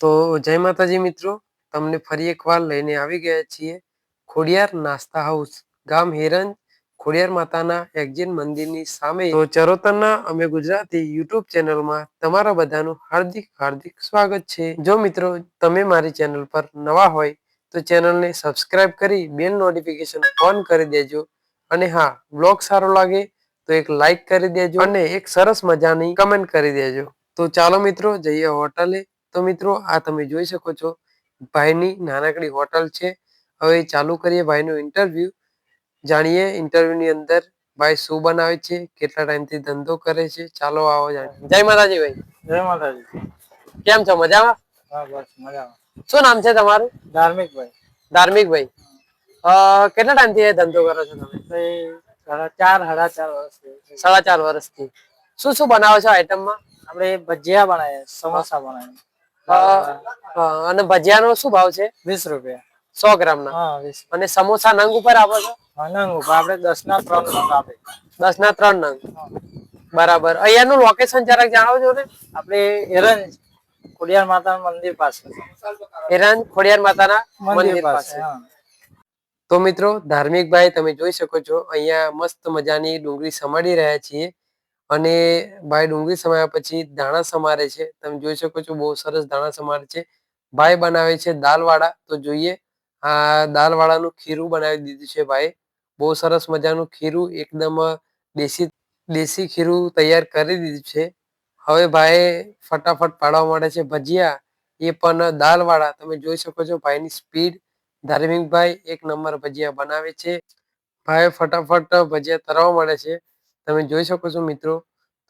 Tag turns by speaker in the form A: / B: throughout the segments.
A: જય માતાજી મિત્રો, તમને ફરી એકવાર લઈને આવી ગયા છીએ ખોડિયાર નાસ્તા હાઉસ, ગામ હિરંજ ખોડિયાર માતાના એક્ઝિટ મંદિરની સામે. તો ચરોતરના અમે ગુજરાતી યુટ્યુબ ચેનલમાં તમારા બધાનું હાર્દિક હાર્દિક સ્વાગત છે. જો મિત્રો તમે મારી ચેનલ પર નવા હોય, તો ચેનલને સબસ્ક્રાઇબ કરી બેલ નોટિફિકેશન ઓન કરી દેજો. અને હા, બ્લોગ સારો લાગે તો એક લાઈક કરી દેજો અને એક સરસ મજાની કમેન્ટ કરી દેજો. તો ચાલો મિત્રો, જઈએ હોટલે. તો મિત્રો આ તમે જોઈ શકો છો ભાઈની નાનકડી હોટલ છે. હવે ચાલુ કરીએ ભાઈનું ઇન્ટરવ્યુ જાણીએ ઇન્ટરવ્યુની અંદર ભાઈ શું બનાવે છે કેટલા ટાઈમથી ધંધો કરે છે. ચાલો આવો જાણીએ. જય માતાજી ભાઈ.
B: જય માતાજી.
A: કેમ છો? મજામાં?
B: હા બસ મજામાં.
A: શું નામ છે તમારું?
B: ધાર્મિક ભાઈ.
A: ધાર્મિક ભાઈ. કેટલા ટાઈમથી ધંધો કરો છો તમે?
B: સાડા ચાર સાડા ચાર વર્ષ
A: સાડા ચાર વર્ષથી. શું શું બનાવો છો આઈટમમાં
B: આપણે ભજીયા બનાવીએ સમોસા
A: અ, અને ભજીયાનો શું ભાવ છે?
B: વીસ રૂપિયા.
A: સો
B: ગ્રામ ના
A: અને સમોસા નંગ ઉપર આપો છો?
B: નંગ ઉપર. આપણે દસ ના ત્રણ નંગ આપે.
A: દસ ના ત્રણ નંગ. બરાબર. અહીંયાનું લોકેશન જરાક જણાવજો ને?
B: આપણે એરંજ ખોડિયાર માતાના મંદિર પાસે.
A: હિરણ ખોડિયાર માતાના
B: મંદિર પાસે
A: તો મિત્રો ધાર્મિક ભાઈ તમે જોઈ શકો છો અહીંયા મસ્ત મજાની ડુંગળી સમાડી રહ્યા છીએ. અને ભાઈ ડુંગળી સમાયા પછી દાણા સમારે છે. તમે જોઈ શકો છો બહુ સરસ દાણા સમારે છે. ભાઈ બનાવે છે દાલવાળા તો જોઈએ, આ દાલવાળાનું ખીરું બનાવી દીધું છે ભાઈ બહુ સરસ મજાનું ખીરું, એકદમ દેશી દેશી ખીરું તૈયાર કરી દીધું છે. હવે ભાઈ ફટાફટ પાડવા માંડે છે ભજીયા. એ પણ દાલવાળા તમે જોઈ શકો છો ભાઈની સ્પીડ. ધાર્મિકભાઈ એક નંબર ભજીયા બનાવે છે. ભાઈ ફટાફટ ભજીયા તરવા માંડે છે. તમે જોઈ શકો છો મિત્રો.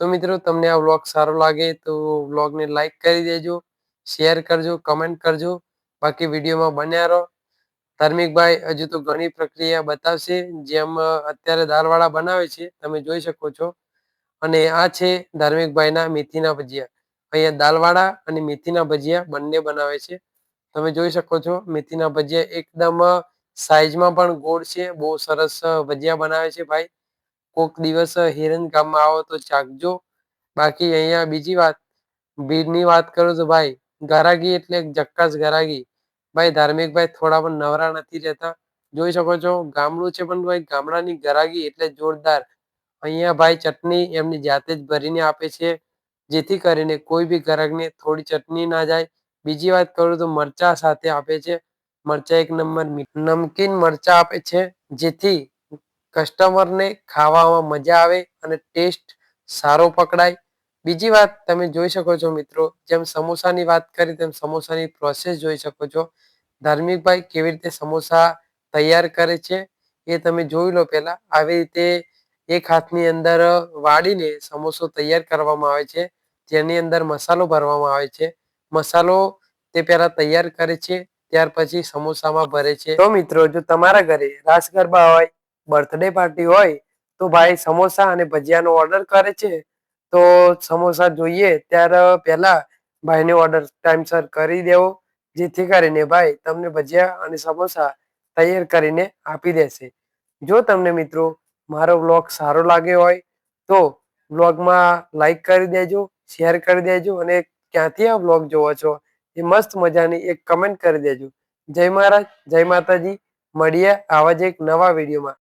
A: તો મિત્રો, તમને આ વ્લોગ સારો લાગે તો વ્લોગને લાઈક કરી દેજો, શેર કરજો, કમેન્ટ કરજો. બાકી વિડીયોમાં બન્યા રહો. ધાર્મિકભાઈ હજુ તો ઘણી પ્રક્રિયા બતાવશે, જેમ અત્યારે દાળવાળા બનાવે છે, તમે જોઈ શકો છો. અને આ છે ધાર્મિકભાઈના મેથીના ભજીયા. અહીંયા દાલવાળા અને મેથીના ભજીયા બંને બનાવે છે. તમે જોઈ શકો છો, મેથીના ભજીયા એકદમ સાઈઝમાં પણ ગોળ છે. બહુ સરસ ભજીયા બનાવે છે ભાઈ. કોક દિવસ હિરન ગામમાં આવો તો ચાખજો બાકી અહીંયા બીજી વાત ભીડની વાત કરું તો ભાઈ ગરાગી એટલે જક્કાસ ગરાગી ભાઈ, ધાર્મિકભાઈ થોડા પણ નવરા નથી રહેતા. જોઈ શકો છો, ગામડું છે પણ ભાઈ, ગામડાની ગરાગી એટલે જોરદાર. અહીંયા ભાઈ ચટણી એમની જાતે જ ભરીને આપે છે. જેથી કરીને કોઈ બી ગ્રાહકને થોડી ચટણી ના જાય. બીજી વાત કરું તો મરચા સાથે આપે છે. મરચા એક નંબર નમકીન મરચા આપે છે. જેથી કસ્ટમરને ખાવામાં મજા આવે અને ટેસ્ટ સારો પકડાય. બીજી વાત તમે જોઈ શકો છો મિત્રો, જેમ સમોસાની વાત કરી તેમ સમોસાની પ્રોસેસ જોઈ શકો છો. ધાર્મિકભાઈ કેવી રીતે સમોસા તૈયાર કરે છે એ તમે જોઈ લો પહેલા. આવી રીતે એક હાથની અંદર વાળીને સમોસો તૈયાર કરવામાં આવે છે, જેની અંદર મસાલો ભરવામાં આવે છે. મસાલો તે પહેલા તૈયાર કરે છે, ત્યાર પછી સમોસામાં ભરે છે. તો મિત્રો, જો તમારા ઘરે રાસ ગરબા હોય બર્થડે પાર્ટી હોય તો ભાઈ સમોસા અને ભજીયાનો ઓર્ડર કરે છે. તો સમોસા જોઈએ ત્યારે પહેલા ભાઈને ઓર્ડર ટાઈમસર કરી દેવો. જેથી કરીને ભાઈ તમને ભજીયા અને સમોસા તૈયાર કરીને આપી દેશે. જો તમને મિત્રો મારો વ્લોગ સારો લાગ્યો હોય તો વ્લોગમાં લાઈક કરી દેજો શેર કરી દેજો અને ક્યાંથી આ વ્લોગ જોવો છો એ મસ્ત મજાની એક કમેન્ટ કરી દેજો. જય મહારાજ, જય માતાજી. મળીએ આવા જ એક નવા વિડીયોમાં